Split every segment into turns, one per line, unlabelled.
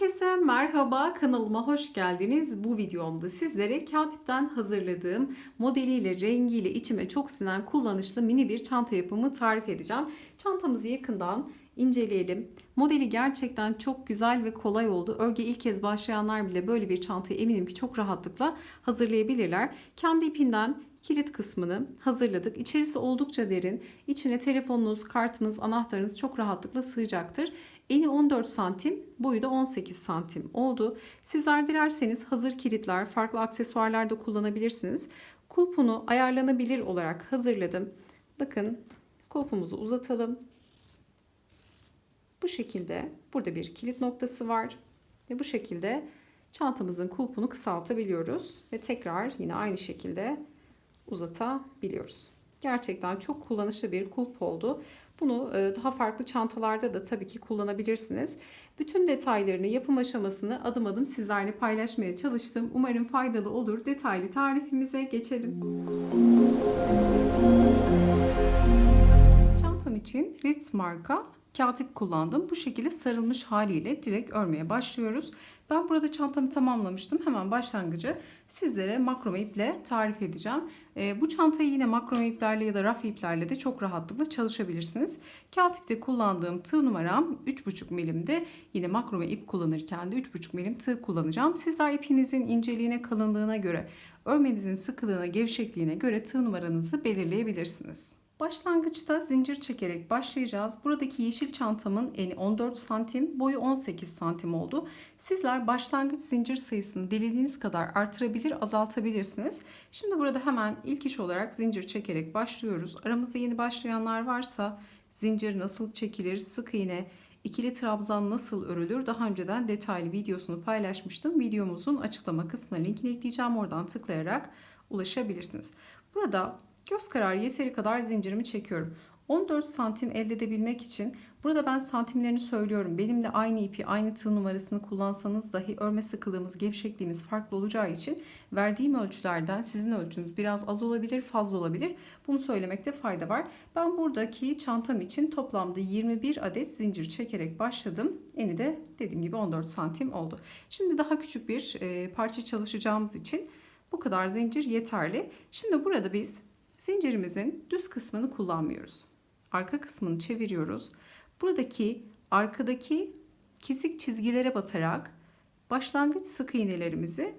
Herkese merhaba kanalıma hoş geldiniz. Bu videomda sizlere Katip'ten hazırladığım modeliyle, rengiyle içime çok sinen kullanışlı mini bir çanta yapımı tarif edeceğim. Çantamızı yakından inceleyelim. Modeli gerçekten çok güzel ve kolay oldu. Örgü ilk kez başlayanlar bile böyle bir çantayı eminim ki çok rahatlıkla hazırlayabilirler. Kendi ipinden kilit kısmını hazırladık. İçerisi oldukça derin. İçine telefonunuz, kartınız, anahtarınız çok rahatlıkla sığacaktır. Eni 14 santim, boyu da 18 santim oldu. Sizler dilerseniz hazır kilitler, farklı aksesuarlar da kullanabilirsiniz. Kulpunu ayarlanabilir olarak hazırladım. Bakın kulpumuzu uzatalım. Bu şekilde burada bir kilit noktası var. Ve bu şekilde çantamızın kulpunu kısaltabiliyoruz. Ve tekrar yine aynı şekilde uzatabiliyoruz. Gerçekten çok kullanışlı bir kulp oldu. Bunu e, daha farklı çantalarda da tabii ki kullanabilirsiniz. Bütün detaylarını, yapım aşamasını adım adım sizlerle paylaşmaya çalıştım. Umarım faydalı olur. Detaylı tarifimize geçelim. Çantam için Ritz marka katip kullandım. Bu şekilde sarılmış haliyle direkt örmeye başlıyoruz. Ben burada çantamı tamamlamıştım. Hemen başlangıcı sizlere makrome iple tarif edeceğim. E, bu çantayı yine makrome iplerle ya da raf iplerle de çok rahatlıkla çalışabilirsiniz. Katipte kullandığım tığ numaram 3,5 milimde. Yine makrome ip kullanırken de 3,5 milim tığ kullanacağım. Sizler ipinizin inceliğine, kalınlığına göre, örmenizin sıkılığına, gevşekliğine göre tığ numaranızı belirleyebilirsiniz. Başlangıçta zincir çekerek başlayacağız. Buradaki yeşil çantamın eni 14 santim, boyu 18 santim oldu. Sizler başlangıç zincir sayısını dilediğiniz kadar artırabilir, azaltabilirsiniz. Şimdi burada hemen ilk iş olarak zincir çekerek başlıyoruz. Aramızda yeni başlayanlar varsa zincir nasıl çekilir, sık iğne, ikili trabzan nasıl örülür daha önceden detaylı videosunu paylaşmıştım. Videomuzun açıklama kısmına linkini ekleyeceğim. Oradan tıklayarak ulaşabilirsiniz. Burada Göz kararı yeteri kadar zincirimi çekiyorum. 14 santim elde edebilmek için burada ben santimlerini söylüyorum. Benimle aynı ipi, aynı tığ numarasını kullansanız dahi örme sıkılığımız, gevşekliğimiz farklı olacağı için verdiğim ölçülerden sizin ölçünüz biraz az olabilir, fazla olabilir. Bunu söylemekte fayda var. Ben buradaki çantam için toplamda 21 adet zincir çekerek başladım. Eni de dediğim gibi 14 santim oldu. Şimdi daha küçük bir parça çalışacağımız için bu kadar zincir yeterli. Şimdi burada biz Zincirimizin düz kısmını kullanmıyoruz. Arka kısmını çeviriyoruz. Buradaki arkadaki kesik çizgilere batarak başlangıç sık iğnelerimizi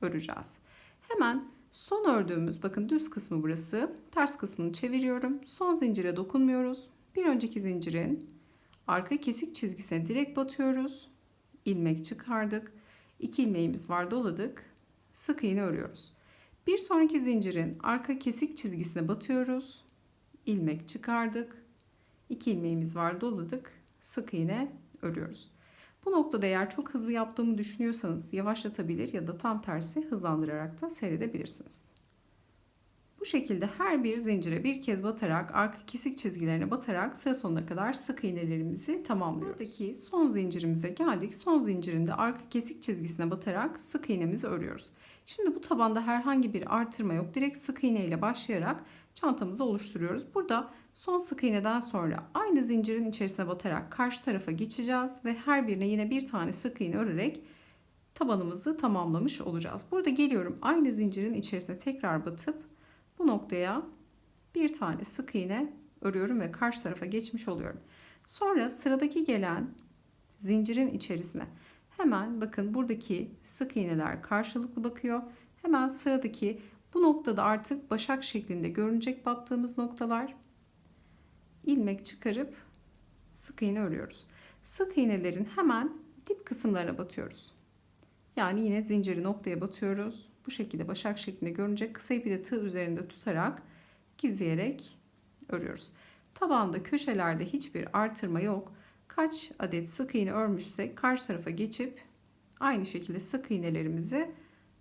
öreceğiz. Hemen son ördüğümüz bakın düz kısmı burası. Ters kısmını çeviriyorum. Son zincire dokunmuyoruz. Bir önceki zincirin arka kesik çizgisine direkt batıyoruz. İlmek çıkardık. İki ilmeğimiz var doladık. Sık iğne örüyoruz. Bir sonraki zincirin arka kesik çizgisine batıyoruz. ilmek çıkardık. İki ilmeğimiz var doladık. Sık iğne örüyoruz. Bu noktada eğer çok hızlı yaptığımı düşünüyorsanız yavaşlatabilir ya da tam tersi hızlandırarak da seyredebilirsiniz. Bu şekilde her bir zincire bir kez batarak arka kesik çizgilerine batarak sıra sonuna kadar sık iğnelerimizi tamamlıyoruz. Buradaki son zincirimize geldik. Son zincirinde arka kesik çizgisine batarak sık iğnemizi örüyoruz. Şimdi bu tabanda herhangi bir artırma yok. Direkt sık iğne ile başlayarak çantamızı oluşturuyoruz. Burada son sık iğneden sonra aynı zincirin içerisine batarak karşı tarafa geçeceğiz ve her birine yine bir tane sık iğne örerek tabanımızı tamamlamış olacağız. Burada geliyorum aynı zincirin içerisine tekrar batıp bu noktaya bir tane sık iğne örüyorum ve karşı tarafa geçmiş oluyorum. Sonra sıradaki gelen zincirin içerisine hemen bakın buradaki sık iğneler karşılıklı bakıyor. Hemen sıradaki bu noktada artık başak şeklinde görünecek battığımız noktalar ilmek çıkarıp sık iğne örüyoruz. Sık iğnelerin hemen dip kısımlarına batıyoruz. Yani yine zinciri noktaya batıyoruz. Bu şekilde başak şeklinde görünecek. Kısa ipi de tığ üzerinde tutarak gizleyerek örüyoruz. Tabanda köşelerde hiçbir artırma yok. Kaç adet sık iğne örmüşsek karşı tarafa geçip aynı şekilde sık iğnelerimizi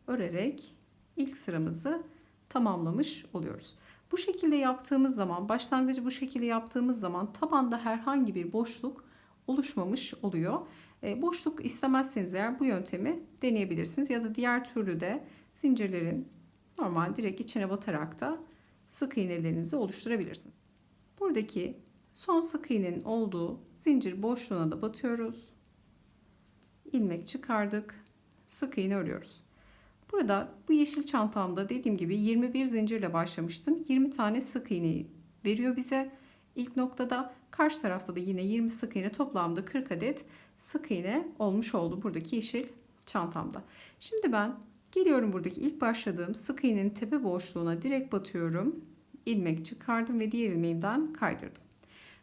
örerek ilk sıramızı tamamlamış oluyoruz. Bu şekilde yaptığımız zaman, başlangıcı bu şekilde yaptığımız zaman tabanda herhangi bir boşluk oluşmamış oluyor. E, boşluk istemezseniz eğer bu yöntemi deneyebilirsiniz ya da diğer türlü de zincirlerin normal direkt içine batarak da sık iğnelerinizi oluşturabilirsiniz. Buradaki son sık iğnenin olduğu zincir boşluğuna da batıyoruz. ilmek çıkardık. Sık iğne örüyoruz. Burada bu yeşil çantamda dediğim gibi 21 zincirle başlamıştım. 20 tane sık iğneyi veriyor bize. İlk noktada karşı tarafta da yine 20 sık iğne toplamda 40 adet sık iğne olmuş oldu buradaki yeşil çantamda. Şimdi ben geliyorum buradaki ilk başladığım sık iğnenin tepe boşluğuna direkt batıyorum. ilmek çıkardım ve diğer ilmeğimden kaydırdım.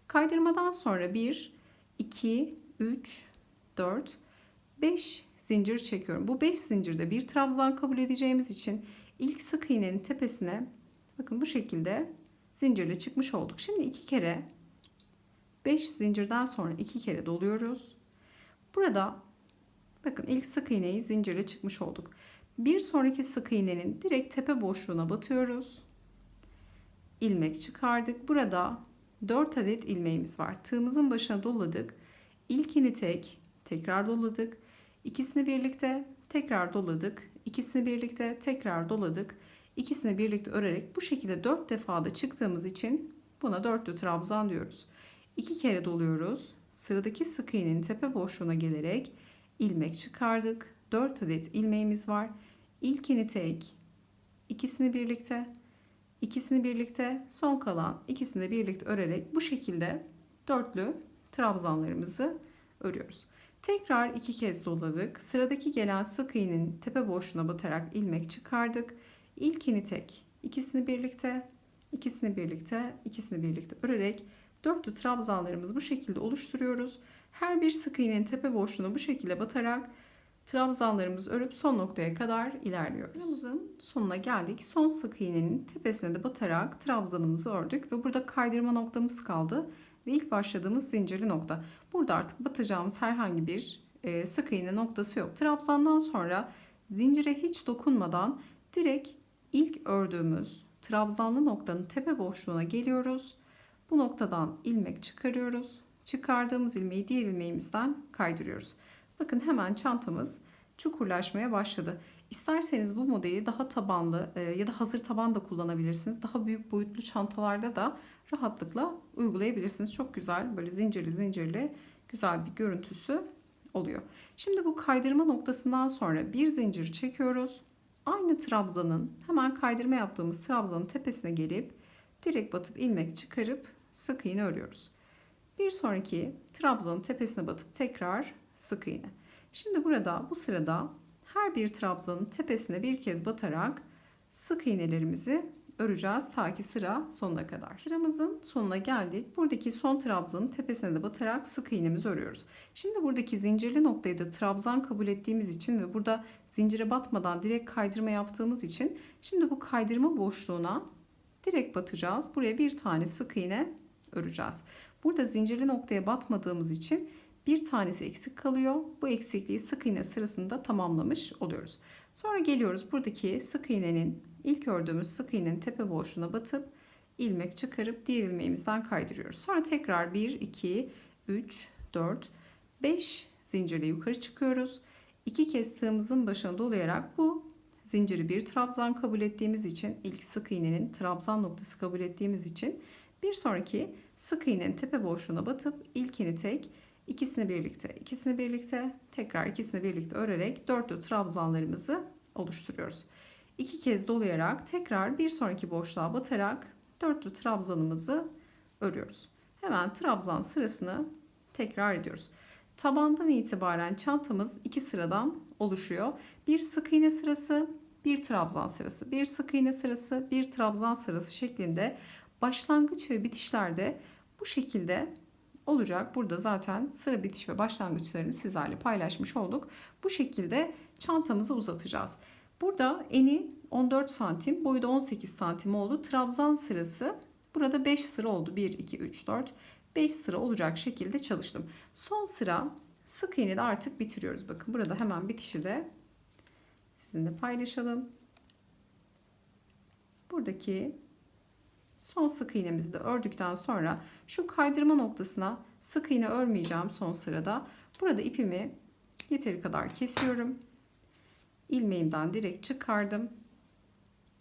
Kaydırmadan sonra 1, 2, 3, 4, 5 zincir çekiyorum. Bu 5 zincirde bir trabzan kabul edeceğimiz için ilk sık iğnenin tepesine bakın bu şekilde zincirle çıkmış olduk. Şimdi iki kere 5 zincirden sonra iki kere doluyoruz. Burada bakın ilk sık iğneyi zincirle çıkmış olduk. Bir sonraki sık iğnenin direkt tepe boşluğuna batıyoruz. ilmek çıkardık. Burada 4 adet ilmeğimiz var. Tığımızın başına doladık. İlkini tek, tekrar doladık. İkisini birlikte tekrar doladık. İkisini birlikte tekrar doladık. İkisini birlikte örerek bu şekilde 4 defada çıktığımız için buna dörtlü trabzan diyoruz. İki kere doluyoruz. Sıradaki sık iğnenin tepe boşluğuna gelerek ilmek çıkardık. 4 adet ilmeğimiz var. İlkini tek, ikisini birlikte, ikisini birlikte, son kalan ikisini de birlikte örerek bu şekilde dörtlü trabzanlarımızı örüyoruz. Tekrar iki kez doladık. Sıradaki gelen sık iğnenin tepe boşluğuna batarak ilmek çıkardık. İlkini tek, ikisini birlikte, ikisini birlikte, ikisini birlikte örerek dörtlü trabzanlarımızı bu şekilde oluşturuyoruz. Her bir sık iğnenin tepe boşluğuna bu şekilde batarak trabzanlarımızı örüp son noktaya kadar ilerliyoruz. Sıramızın sonuna geldik. Son sık iğnenin tepesine de batarak trabzanımızı ördük ve burada kaydırma noktamız kaldı ve ilk başladığımız zincirli nokta. Burada artık batacağımız herhangi bir e, sık iğne noktası yok. Trabzandan sonra zincire hiç dokunmadan direkt ilk ördüğümüz trabzanlı noktanın tepe boşluğuna geliyoruz. Bu noktadan ilmek çıkarıyoruz. Çıkardığımız ilmeği diğer ilmeğimizden kaydırıyoruz. Bakın hemen çantamız çukurlaşmaya başladı. İsterseniz bu modeli daha tabanlı e, ya da hazır taban da kullanabilirsiniz. Daha büyük boyutlu çantalarda da rahatlıkla uygulayabilirsiniz. Çok güzel böyle zincirli zincirli güzel bir görüntüsü oluyor. Şimdi bu kaydırma noktasından sonra bir zincir çekiyoruz. Aynı trabzanın hemen kaydırma yaptığımız trabzanın tepesine gelip direkt batıp ilmek çıkarıp sık iğne örüyoruz. Bir sonraki trabzanın tepesine batıp tekrar sık iğne. Şimdi burada bu sırada her bir trabzanın tepesine bir kez batarak sık iğnelerimizi öreceğiz ta ki sıra sonuna kadar. Sıramızın sonuna geldik. Buradaki son trabzanın tepesine de batarak sık iğnemizi örüyoruz. Şimdi buradaki zincirli noktayı da trabzan kabul ettiğimiz için ve burada zincire batmadan direkt kaydırma yaptığımız için şimdi bu kaydırma boşluğuna direkt batacağız. Buraya bir tane sık iğne öreceğiz. Burada zincirli noktaya batmadığımız için bir tanesi eksik kalıyor. Bu eksikliği sık iğne sırasında tamamlamış oluyoruz. Sonra geliyoruz buradaki sık iğnenin ilk ördüğümüz sık iğnenin tepe boşluğuna batıp ilmek çıkarıp diğer ilmeğimizden kaydırıyoruz. Sonra tekrar 1, 2, 3, 4, 5 zincirle yukarı çıkıyoruz. İki kez tığımızın başına dolayarak bu zinciri bir trabzan kabul ettiğimiz için ilk sık iğnenin trabzan noktası kabul ettiğimiz için bir sonraki sık iğnenin tepe boşluğuna batıp ilkini tek ikisini birlikte ikisini birlikte tekrar ikisini birlikte örerek dörtlü trabzanlarımızı oluşturuyoruz. İki kez dolayarak tekrar bir sonraki boşluğa batarak dörtlü trabzanımızı örüyoruz. Hemen trabzan sırasını tekrar ediyoruz. Tabandan itibaren çantamız iki sıradan oluşuyor. Bir sık iğne sırası, bir trabzan sırası, bir sık iğne sırası, bir trabzan sırası şeklinde başlangıç ve bitişlerde bu şekilde olacak. Burada zaten sıra bitiş ve başlangıçlarını sizlerle paylaşmış olduk. Bu şekilde çantamızı uzatacağız. Burada eni 14 santim, boyu da 18 santim oldu. Trabzan sırası burada 5 sıra oldu. 1, 2, 3, 4, 5 sıra olacak şekilde çalıştım. Son sıra sık iğne de artık bitiriyoruz. Bakın burada hemen bitişi de sizinle paylaşalım. Buradaki son sık iğnemizi de ördükten sonra şu kaydırma noktasına sık iğne örmeyeceğim son sırada. Burada ipimi yeteri kadar kesiyorum. İlmeğimden direkt çıkardım.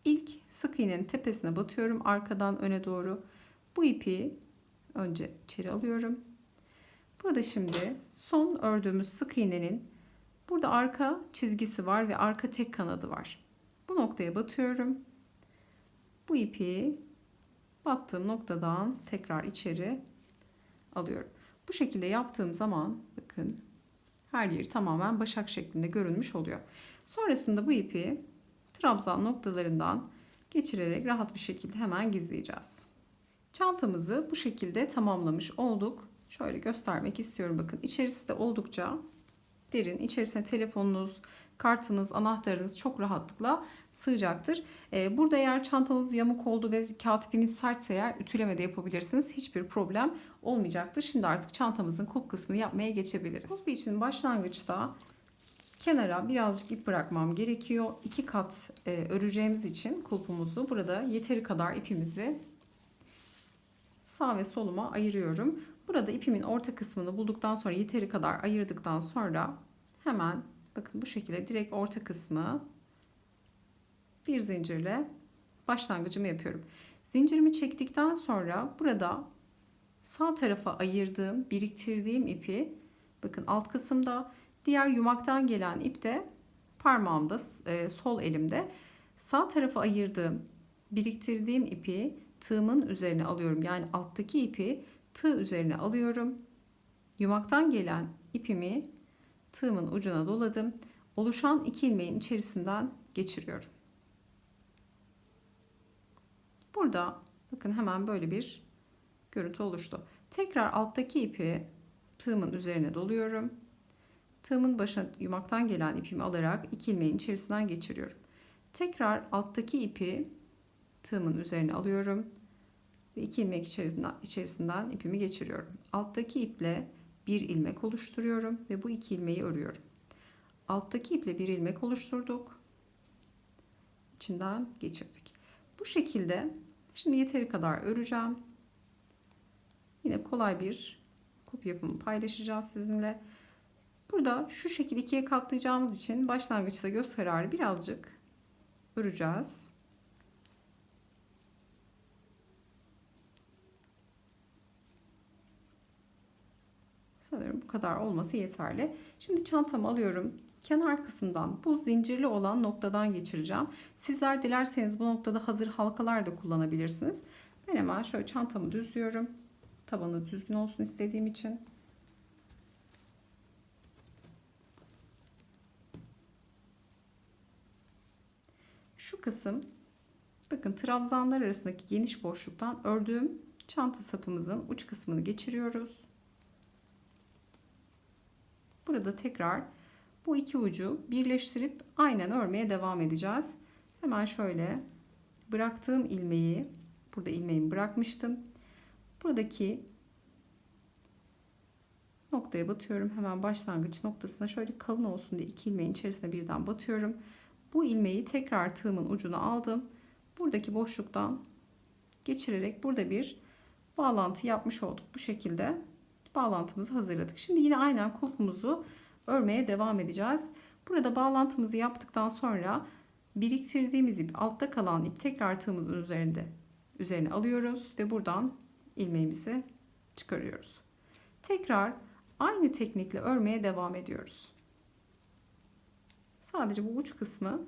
İlk sık iğnenin tepesine batıyorum arkadan öne doğru. Bu ipi önce içeri alıyorum. Burada şimdi son ördüğümüz sık iğnenin Burada arka çizgisi var ve arka tek kanadı var. Bu noktaya batıyorum. Bu ipi battığım noktadan tekrar içeri alıyorum. Bu şekilde yaptığım zaman bakın her yeri tamamen başak şeklinde görünmüş oluyor. Sonrasında bu ipi trabzan noktalarından geçirerek rahat bir şekilde hemen gizleyeceğiz. Çantamızı bu şekilde tamamlamış olduk. Şöyle göstermek istiyorum bakın. İçerisi de oldukça derin. İçerisine telefonunuz, kartınız, anahtarınız çok rahatlıkla sığacaktır. Ee, burada eğer çantanız yamuk oldu ve katipiniz sertse eğer ütüleme de yapabilirsiniz. Hiçbir problem olmayacaktır. Şimdi artık çantamızın kulp kısmını yapmaya geçebiliriz. Kulp için başlangıçta kenara birazcık ip bırakmam gerekiyor. İki kat e, öreceğimiz için kulpumuzu burada yeteri kadar ipimizi sağ ve soluma ayırıyorum. Burada ipimin orta kısmını bulduktan sonra yeteri kadar ayırdıktan sonra hemen bakın bu şekilde direkt orta kısmı bir zincirle başlangıcımı yapıyorum. Zincirimi çektikten sonra burada sağ tarafa ayırdığım, biriktirdiğim ipi bakın alt kısımda diğer yumaktan gelen ip de parmağımda e, sol elimde sağ tarafa ayırdığım, biriktirdiğim ipi tığımın üzerine alıyorum. Yani alttaki ipi tığ üzerine alıyorum. Yumaktan gelen ipimi tığımın ucuna doladım. Oluşan iki ilmeğin içerisinden geçiriyorum. Burada bakın hemen böyle bir görüntü oluştu. Tekrar alttaki ipi tığımın üzerine doluyorum. Tığımın başına yumaktan gelen ipimi alarak iki ilmeğin içerisinden geçiriyorum. Tekrar alttaki ipi tığımın üzerine alıyorum ve iki ilmek içerisinden, içerisinden ipimi geçiriyorum. Alttaki iple bir ilmek oluşturuyorum ve bu iki ilmeği örüyorum. Alttaki iple bir ilmek oluşturduk. İçinden geçirdik. Bu şekilde şimdi yeteri kadar öreceğim. Yine kolay bir kup yapımı paylaşacağız sizinle. Burada şu şekilde ikiye katlayacağımız için başlangıçta göz kararı birazcık öreceğiz. Sanırım bu kadar olması yeterli. Şimdi çantamı alıyorum. Kenar kısımdan bu zincirli olan noktadan geçireceğim. Sizler dilerseniz bu noktada hazır halkalar da kullanabilirsiniz. Ben hemen şöyle çantamı düzlüyorum. Tabanı düzgün olsun istediğim için. Şu kısım bakın trabzanlar arasındaki geniş boşluktan ördüğüm çanta sapımızın uç kısmını geçiriyoruz. Burada tekrar bu iki ucu birleştirip aynen örmeye devam edeceğiz. Hemen şöyle bıraktığım ilmeği burada ilmeğimi bırakmıştım. Buradaki noktaya batıyorum. Hemen başlangıç noktasına şöyle kalın olsun diye iki ilmeğin içerisine birden batıyorum. Bu ilmeği tekrar tığımın ucuna aldım. Buradaki boşluktan geçirerek burada bir bağlantı yapmış olduk. Bu şekilde bağlantımızı hazırladık. Şimdi yine aynen kulpumuzu örmeye devam edeceğiz. Burada bağlantımızı yaptıktan sonra biriktirdiğimiz ip altta kalan ip tekrar tığımızın üzerinde üzerine alıyoruz ve buradan ilmeğimizi çıkarıyoruz. Tekrar aynı teknikle örmeye devam ediyoruz. Sadece bu uç kısmı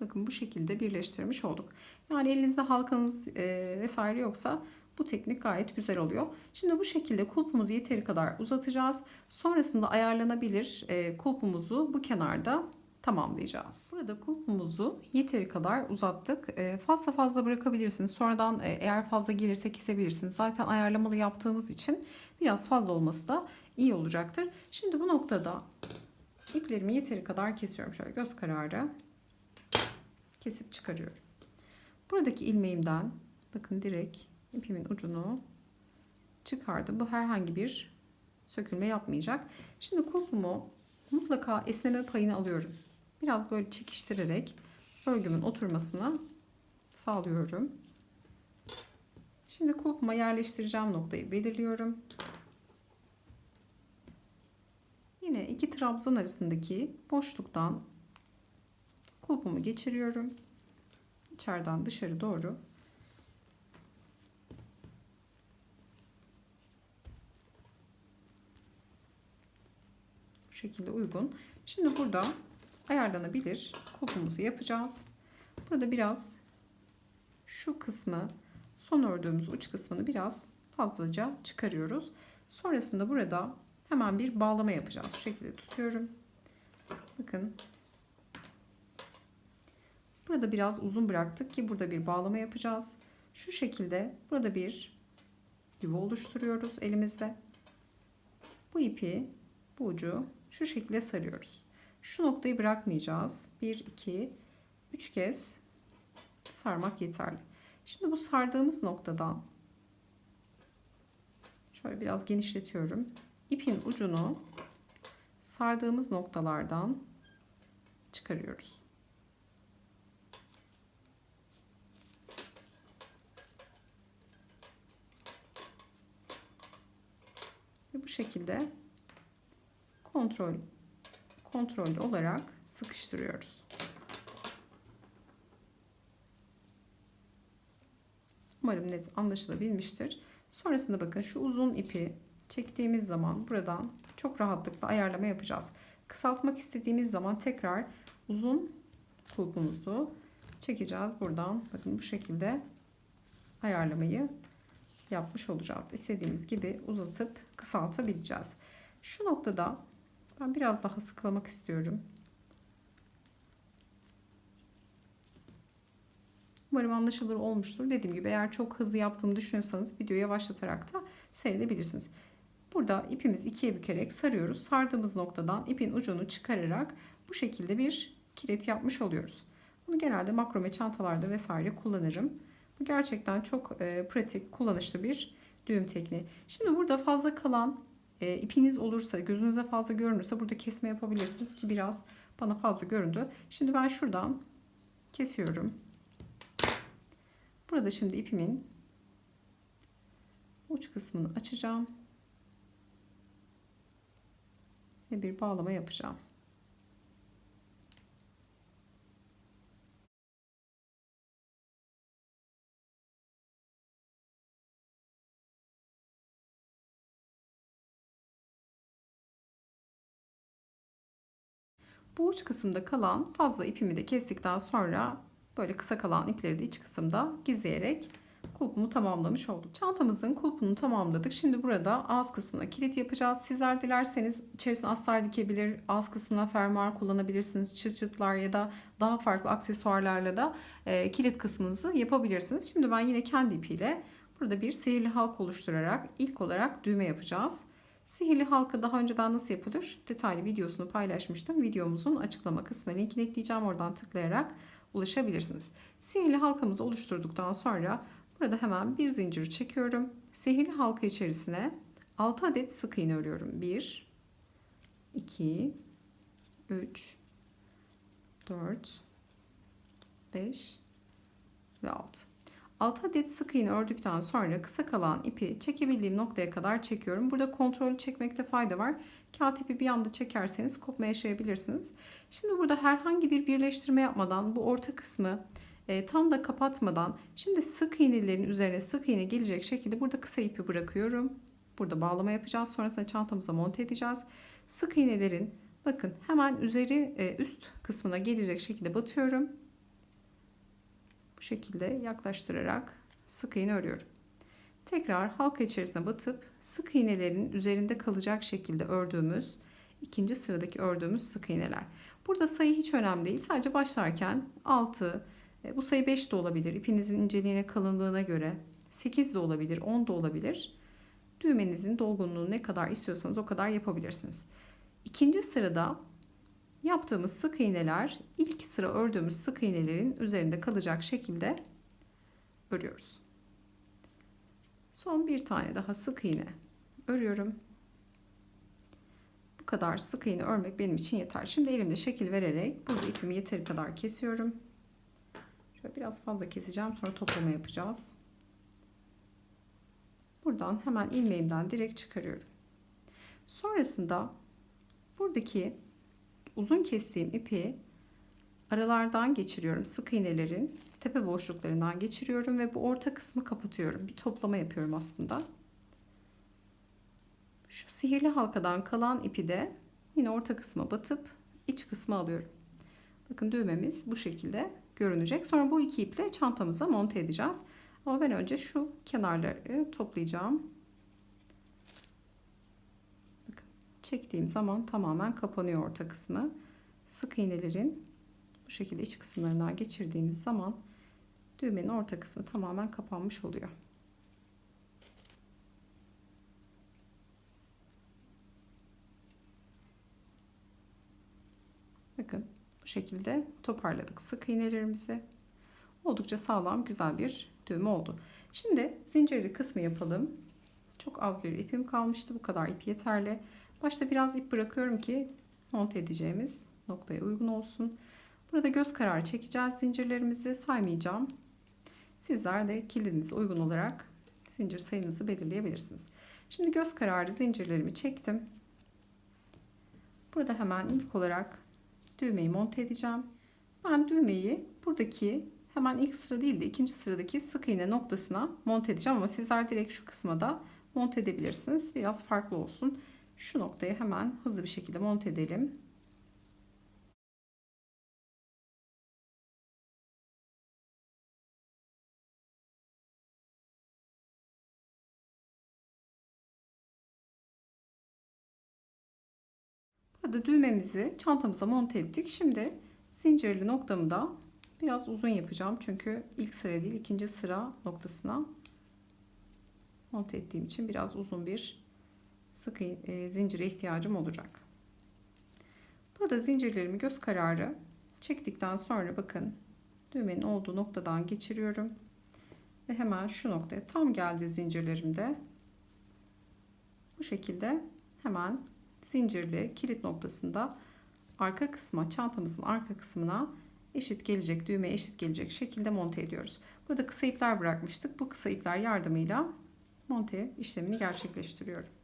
bakın bu şekilde birleştirmiş olduk. Yani elinizde halkanız vesaire yoksa bu teknik gayet güzel oluyor. Şimdi bu şekilde kulpumuzu yeteri kadar uzatacağız. Sonrasında ayarlanabilir e, kulpumuzu bu kenarda tamamlayacağız. Burada kulpumuzu yeteri kadar uzattık. E, fazla fazla bırakabilirsiniz. Sonradan e, eğer fazla gelirse kesebilirsiniz. Zaten ayarlamalı yaptığımız için biraz fazla olması da iyi olacaktır. Şimdi bu noktada iplerimi yeteri kadar kesiyorum. Şöyle göz kararı kesip çıkarıyorum. Buradaki ilmeğimden bakın direkt ipimin ucunu çıkardım. Bu herhangi bir sökülme yapmayacak. Şimdi kulpumu mutlaka esneme payını alıyorum. Biraz böyle çekiştirerek örgümün oturmasına sağlıyorum. Şimdi kulpuma yerleştireceğim noktayı belirliyorum. Yine iki trabzan arasındaki boşluktan kulpumu geçiriyorum. İçeriden dışarı doğru şekilde uygun. Şimdi burada ayarlanabilir kulpumuzu yapacağız. Burada biraz şu kısmı son ördüğümüz uç kısmını biraz fazlaca çıkarıyoruz. Sonrasında burada hemen bir bağlama yapacağız. Şu şekilde tutuyorum. Bakın. Burada biraz uzun bıraktık ki burada bir bağlama yapacağız. Şu şekilde burada bir yuva oluşturuyoruz elimizde. Bu ipi bu ucu şu şekilde sarıyoruz. Şu noktayı bırakmayacağız. 1 2 3 kez sarmak yeterli. Şimdi bu sardığımız noktadan şöyle biraz genişletiyorum. İpin ucunu sardığımız noktalardan çıkarıyoruz. Ve bu şekilde kontrol kontrollü olarak sıkıştırıyoruz. Umarım net anlaşılabilmiştir. Sonrasında bakın şu uzun ipi çektiğimiz zaman buradan çok rahatlıkla ayarlama yapacağız. Kısaltmak istediğimiz zaman tekrar uzun kulpumuzu çekeceğiz buradan. Bakın bu şekilde ayarlamayı yapmış olacağız. İstediğimiz gibi uzatıp kısaltabileceğiz. Şu noktada ben biraz daha sıklamak istiyorum. Umarım anlaşılır olmuştur. Dediğim gibi eğer çok hızlı yaptığımı düşünüyorsanız videoyu yavaşlatarak da seyredebilirsiniz. Burada ipimizi ikiye bükerek sarıyoruz. Sardığımız noktadan ipin ucunu çıkararak bu şekilde bir kilit yapmış oluyoruz. Bunu genelde makrome çantalarda vesaire kullanırım. Bu gerçekten çok e, pratik, kullanışlı bir düğüm tekniği. Şimdi burada fazla kalan e, ipiniz olursa, gözünüze fazla görünürse burada kesme yapabilirsiniz ki biraz bana fazla göründü. Şimdi ben şuradan kesiyorum. Burada şimdi ipimin uç kısmını açacağım. Ve bir bağlama yapacağım. Bu uç kısımda kalan fazla ipimi de kestikten sonra böyle kısa kalan ipleri de iç kısımda gizleyerek kulpumu tamamlamış olduk. Çantamızın kulpunu tamamladık. Şimdi burada ağız kısmına kilit yapacağız. Sizler dilerseniz içerisine astar dikebilir, ağız kısmına fermuar kullanabilirsiniz. Çıt çıtlar ya da daha farklı aksesuarlarla da e, kilit kısmınızı yapabilirsiniz. Şimdi ben yine kendi ipiyle burada bir sihirli halk oluşturarak ilk olarak düğme yapacağız. Sihirli halka daha önceden nasıl yapılır? Detaylı videosunu paylaşmıştım. Videomuzun açıklama kısmına linkini ekleyeceğim. Oradan tıklayarak ulaşabilirsiniz. Sihirli halkamızı oluşturduktan sonra burada hemen bir zincir çekiyorum. Sihirli halka içerisine 6 adet sık iğne örüyorum. 1 2 3 4 5 ve 6. 6 adet sık iğne ördükten sonra kısa kalan ipi çekebildiğim noktaya kadar çekiyorum. Burada kontrolü çekmekte fayda var. Kağıt ipi bir anda çekerseniz kopma yaşayabilirsiniz. Şimdi burada herhangi bir birleştirme yapmadan bu orta kısmı e, tam da kapatmadan şimdi sık iğnelerin üzerine sık iğne gelecek şekilde burada kısa ipi bırakıyorum. Burada bağlama yapacağız. Sonrasında çantamıza monte edeceğiz. Sık iğnelerin bakın hemen üzeri e, üst kısmına gelecek şekilde batıyorum bu şekilde yaklaştırarak sık iğne örüyorum. Tekrar halka içerisine batıp sık iğnelerin üzerinde kalacak şekilde ördüğümüz ikinci sıradaki ördüğümüz sık iğneler. Burada sayı hiç önemli değil. Sadece başlarken 6, e, bu sayı 5 de olabilir. İpinizin inceliğine kalınlığına göre 8 de olabilir, 10 da olabilir. Düğmenizin dolgunluğunu ne kadar istiyorsanız o kadar yapabilirsiniz. İkinci sırada Yaptığımız sık iğneler ilk sıra ördüğümüz sık iğnelerin üzerinde kalacak şekilde örüyoruz. Son bir tane daha sık iğne örüyorum. Bu kadar sık iğne örmek benim için yeter. Şimdi elimle şekil vererek burada ipimi yeteri kadar kesiyorum. Şöyle biraz fazla keseceğim sonra toplama yapacağız. Buradan hemen ilmeğimden direkt çıkarıyorum. Sonrasında buradaki uzun kestiğim ipi aralardan geçiriyorum. Sık iğnelerin tepe boşluklarından geçiriyorum ve bu orta kısmı kapatıyorum. Bir toplama yapıyorum aslında. Şu sihirli halkadan kalan ipi de yine orta kısma batıp iç kısma alıyorum. Bakın düğmemiz bu şekilde görünecek. Sonra bu iki iple çantamıza monte edeceğiz. Ama ben önce şu kenarları toplayacağım. Bakın çektiğim zaman tamamen kapanıyor orta kısmı. Sık iğnelerin bu şekilde iç kısımlarından geçirdiğimiz zaman düğmenin orta kısmı tamamen kapanmış oluyor. Bakın bu şekilde toparladık sık iğnelerimizi. Oldukça sağlam güzel bir düğme oldu. Şimdi zincirli kısmı yapalım. Çok az bir ipim kalmıştı. Bu kadar ip yeterli. Başta biraz ip bırakıyorum ki monte edeceğimiz noktaya uygun olsun. Burada göz kararı çekeceğiz zincirlerimizi saymayacağım. Sizler de kilidinize uygun olarak zincir sayınızı belirleyebilirsiniz. Şimdi göz kararı zincirlerimi çektim. Burada hemen ilk olarak düğmeyi monte edeceğim. Ben düğmeyi buradaki hemen ilk sıra değil de ikinci sıradaki sık iğne noktasına monte edeceğim ama sizler direkt şu kısma da monte edebilirsiniz. Biraz farklı olsun. Şu noktaya hemen hızlı bir şekilde monte edelim. Burada düğmemizi çantamıza monte ettik. Şimdi zincirli noktamı da biraz uzun yapacağım. Çünkü ilk sıra değil ikinci sıra noktasına monte ettiğim için biraz uzun bir sık e, zincire ihtiyacım olacak. Burada zincirlerimi göz kararı çektikten sonra bakın düğmenin olduğu noktadan geçiriyorum. Ve hemen şu noktaya tam geldi zincirlerimde. Bu şekilde hemen zincirli kilit noktasında arka kısma çantamızın arka kısmına eşit gelecek düğmeye eşit gelecek şekilde monte ediyoruz. Burada kısa ipler bırakmıştık. Bu kısa ipler yardımıyla monte işlemini gerçekleştiriyorum.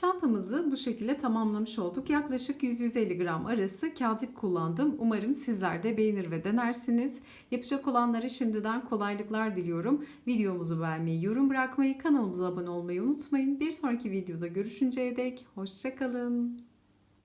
Çantamızı bu şekilde tamamlamış olduk. Yaklaşık 100-150 gram arası kağıt kullandım. Umarım sizler de beğenir ve denersiniz. Yapacak olanlara şimdiden kolaylıklar diliyorum. Videomuzu beğenmeyi, yorum bırakmayı, kanalımıza abone olmayı unutmayın. Bir sonraki videoda görüşünceye dek hoşçakalın.